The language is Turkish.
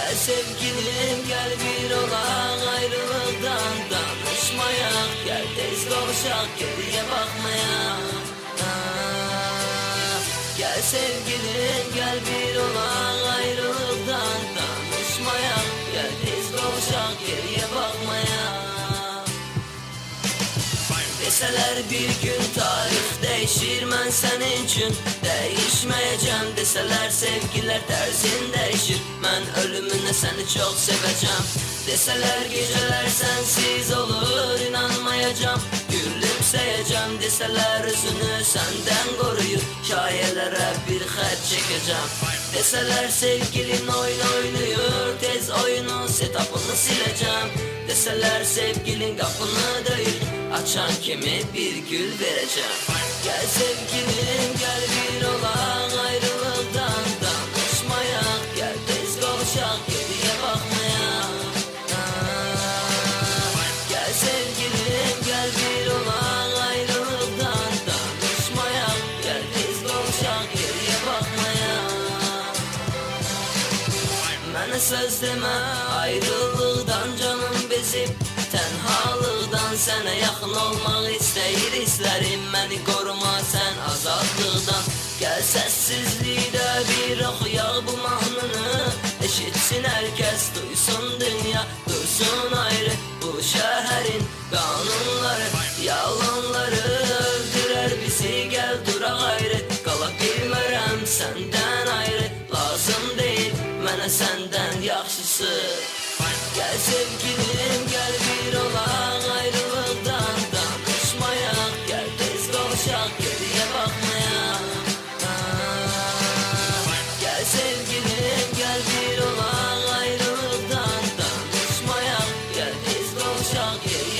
sevgilim gel bir olan ayrılıktan danışmaya. Gel tez kavuşak geriye bakmaya. Ah, Gel sevgilim gel bir olan Deseler bir gün tarih değişir ben senin için. Değişmeyeceğim deseler sevgiler tersin değişir Ben ölümüne seni çok seveceğim. Deseler geceler sensiz olur inanmayacağım. Gülümseyeceğim deseler yüzünü senden koruyup Şairlere bir xət çekeceğim. Deseler sevgilin oyun oynuyor Tez oyunun setupını sileceğim. Deseler sevgilin kapını Açan kimi bir gül vereceğim? Gel sevgilim gel bir olan ayrılıktan danışmaya. Gel tez kavuşak geriye bakmaya. Gel sevgilim gel bir olan ayrılıktan danışmaya. Gel tez kavuşak geriye bakmaya. Mənə söz demə ayrılıqdan canım sənə yaxın olmaq istəyir hisslərim Məni qoruma sən azadlıqdan Gəl səssizlikdə bir oxuyaq bu mahnını. Eşitsin hər kəs duysun dünya Dursun ayrı. Bu şəhərin qanunları Yalanları öldürər bizi. Gəl duraq ayrı Qala bilmərəm səndən ayrı. Lazım deyil mənə səndən yaxşısı. Gəl sevgilim gəl bir olan baxmaya Ah, Gəl sevgilim gəl bir olan Gəl tez qavuşaq geriyə